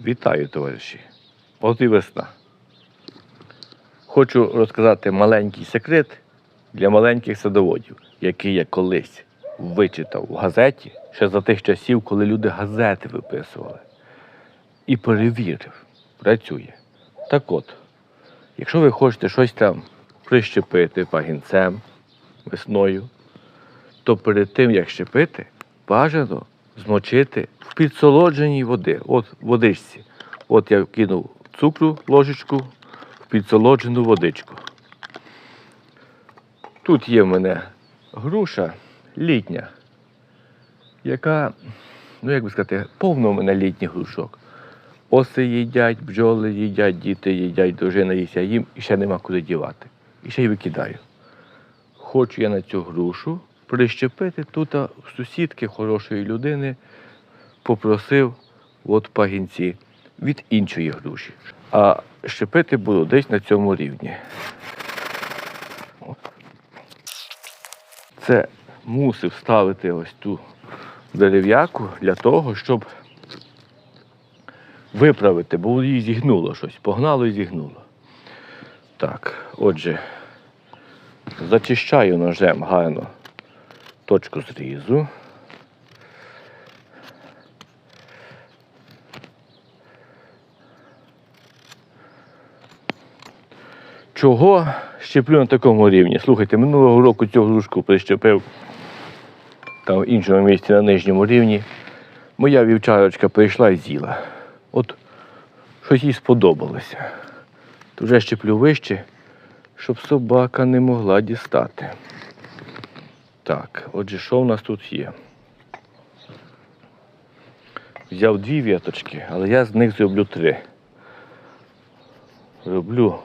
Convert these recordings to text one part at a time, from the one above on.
Вітаю, товариші! От і весна. Хочу розказати маленький секрет для маленьких садоводів, який я колись вичитав в газеті ще за тих часів, коли люди газети виписували. І перевірив, працює. Так от, якщо ви хочете щось там прищепити пагінцем весною, то перед тим, як щепити, бажано змочити в підсолодженій води. От водичці. От я кинув цукру ложечку в підсолоджену водичку. Тут є в мене груша літня, яка, ну як би сказати, повно в мене літніх грушок. Оси їдять, бджоли їдять, діти їдять, дружина їсть, а їм і ще нема куди дівати. І ще й викидаю. Хочу я на цю грушу прищепити тут в сусідки хорошої людини, попросив от пагінці від іншої груші. А щепити буду десь на цьому рівні. Це мусив ставити ось ту дерев'яку для того, щоб виправити, бо її зігнуло щось, погнало і зігнуло. Так, отже, зачищаю ножем гарно точку зрізу. Чого щеплю на такому рівні? Слухайте, минулого року цю грушку прищепив там в іншому місці на нижньому рівні. Моя вівчарочка прийшла і з'їла. От щось їй сподобалося. То вже щеплю вище, щоб собака не могла дістати. Так, отже, що в нас тут є? Взяв дві віточки, але я з них зроблю три. Роблю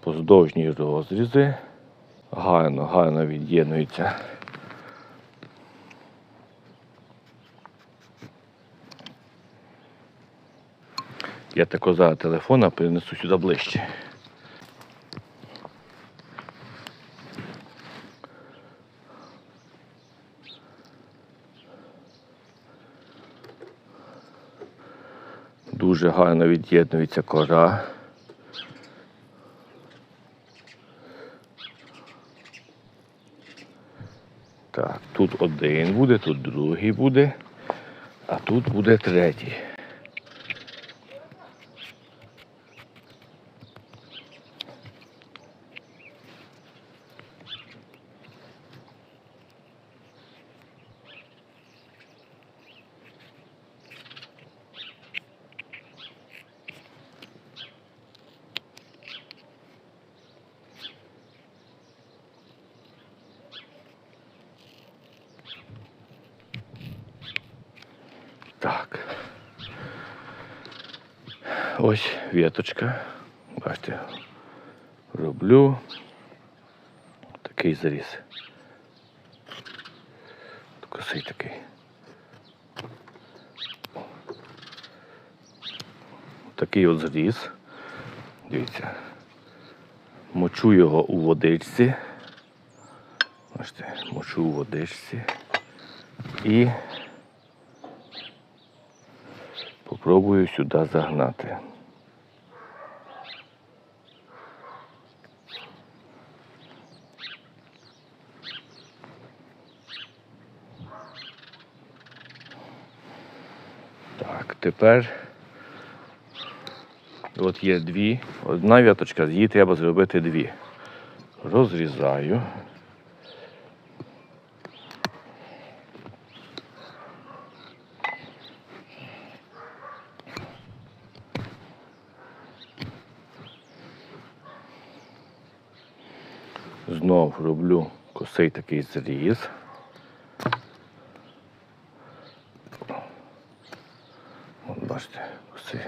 поздовжні розрізи. Гарно, гарно від'єднується. Я тако зараз телефона перенесу сюди ближче. Дуже гарно від'єднується кора. Так, тут один буде, тут другий буде, а тут буде третій. Так. Ось віточка. Бачите, роблю такий заріз. Косий такий. Такий от зріз. Дивіться. Мочу його у водичці. Бачите, мочу у водичці. І Попробую сюди загнати. Так, тепер от є дві. Одна вяточка, її треба зробити дві. Розрізаю. Знов роблю косий такий зріз. От бачите, косий.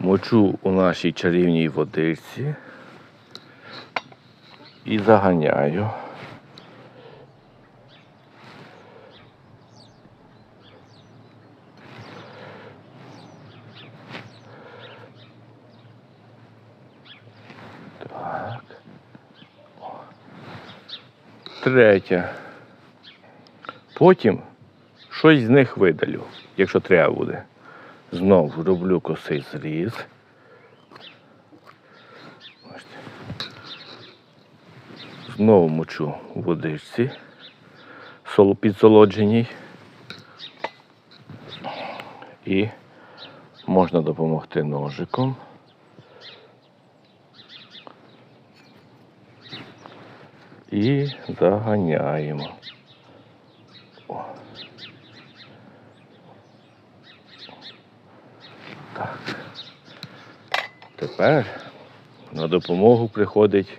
Мочу у нашій чарівній водиці і заганяю. Так. Третє. Потім щось з них видалю, якщо треба буде. Знову роблю косий зріз. Знову мочу у водичці соло- підсолодженій. І можна допомогти ножиком. І заганяємо. О. Так. Тепер на допомогу приходить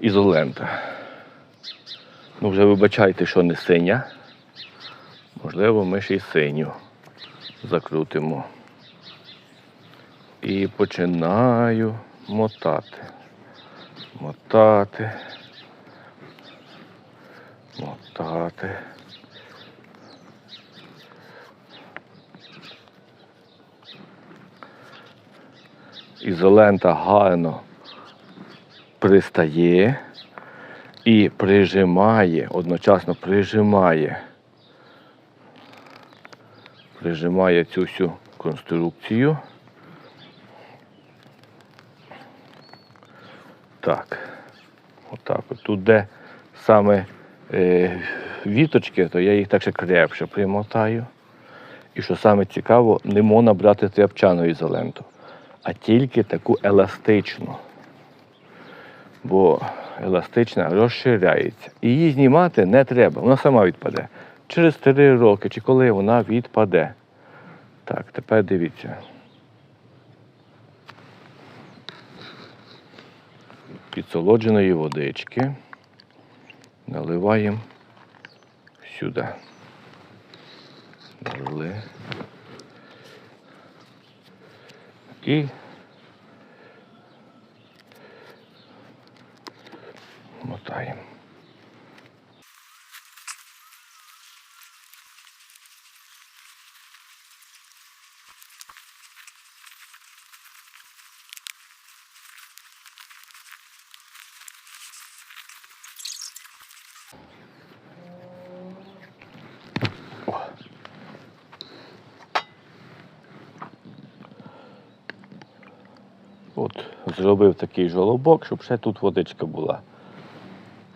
ізолента. Ну, вже вибачайте, що не синя. Можливо, ми ще й синю закрутимо. І починаю мотати. Мотати. Мотати. Ізолента гарно пристає і прижимає, одночасно прижимає, прижимає цю всю конструкцію. Так, отак. От тут, де саме віточки, то я їх так ще крепше примотаю. І що саме цікаво, не можна брати тряпчану ізоленту, а тільки таку еластичну. Бо еластична розширяється. І її знімати не треба, вона сама відпаде. Через 3 роки чи коли вона відпаде. Так, тепер дивіться. Підсолодженої водички наливаємо сюди. Налили. І мотаємо. От, зробив такий жолобок, щоб ще тут водичка була.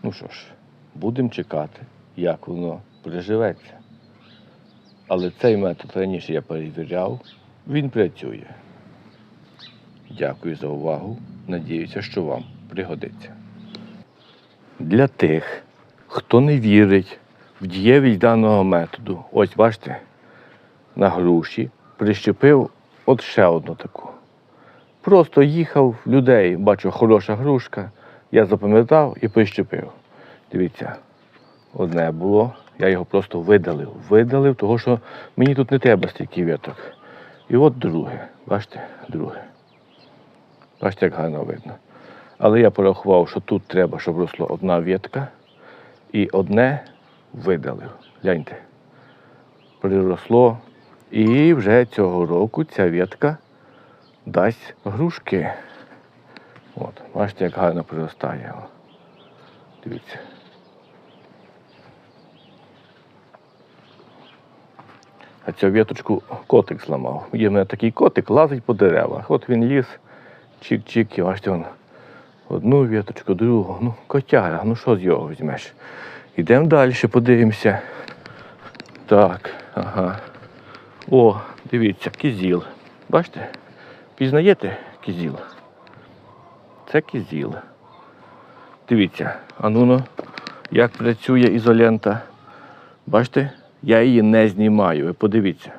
Ну що ж, будемо чекати, як воно приживеться. Але цей метод раніше я перевіряв, він працює. Дякую за увагу. Надіюся, що вам пригодиться. Для тих, хто не вірить в дієвість даного методу, ось бачите, на груші прищепив от ще одну таку. Просто їхав людей, бачу, хороша грушка. Я запам'ятав і прищепив. Дивіться, одне було, я його просто видалив. Видалив, тому що мені тут не треба стільки віток. І от друге, бачите, друге. Бачите, як гарно видно. Але я порахував, що тут треба, щоб росло одна ветка, і одне видалив. Гляньте. Приросло. І вже цього року ця ветка дасть грушки. От, бачите, як гарно приростає. Дивіться. А цю віточку котик зламав. Є в мене такий котик, лазить по деревах. От він ліз, чик-чик, і бачите, он, одну віточку, другу. Ну, котяра, ну що з його візьмеш? Йдемо далі, подивимося. Так, ага. О, дивіться, кізіл. Бачите? Пізнаєте кізіл? Це кізіл. Дивіться, а ну як працює ізолента. Бачите, я її не знімаю. Ви подивіться.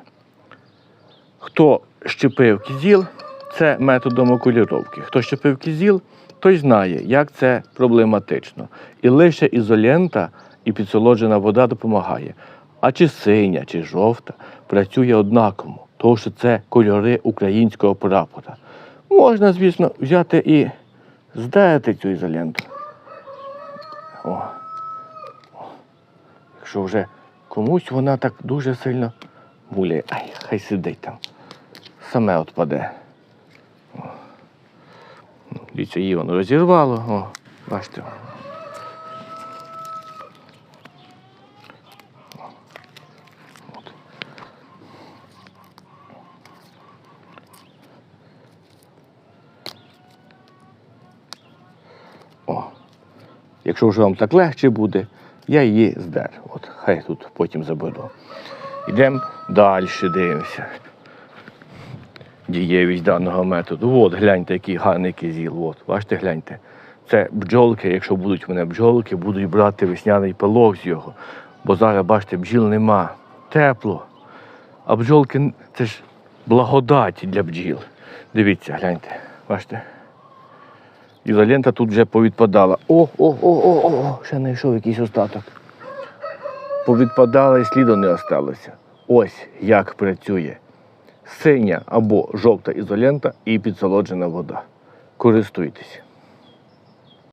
Хто щепив кізіл, це методом окуліровки. Хто щепив кізіл, той знає, як це проблематично. І лише ізолента і підсолоджена вода допомагає. А чи синя, чи жовта працює однаково, тому що це кольори українського прапора. Можна, звісно, взяти і здати цю ізоленту. О. Якщо вже комусь вона так дуже сильно муляє. Ай, хай сидить там. Саме отпаде. Дивіться, її воно розірвало. О, бачите. Якщо вже вам так легше буде, я її здер. От, хай тут потім заберу. Йдемо далі, дивимося. Дієвість даного методу. От, гляньте, який гарний кизіл. От, бачите, гляньте. Це бджолки, якщо будуть в мене бджолки, будуть брати весняний пилок з його. Бо зараз, бачите, бджіл нема. Тепло. А бджолки це ж благодать для бджіл. Дивіться, гляньте, бачите. Ізолента тут вже повідпадала. О, о, о, о, о, о, ще знайшов якийсь остаток. Повідпадала і сліду не осталося. Ось як працює синя або жовта ізолента і підсолоджена вода. Користуйтесь.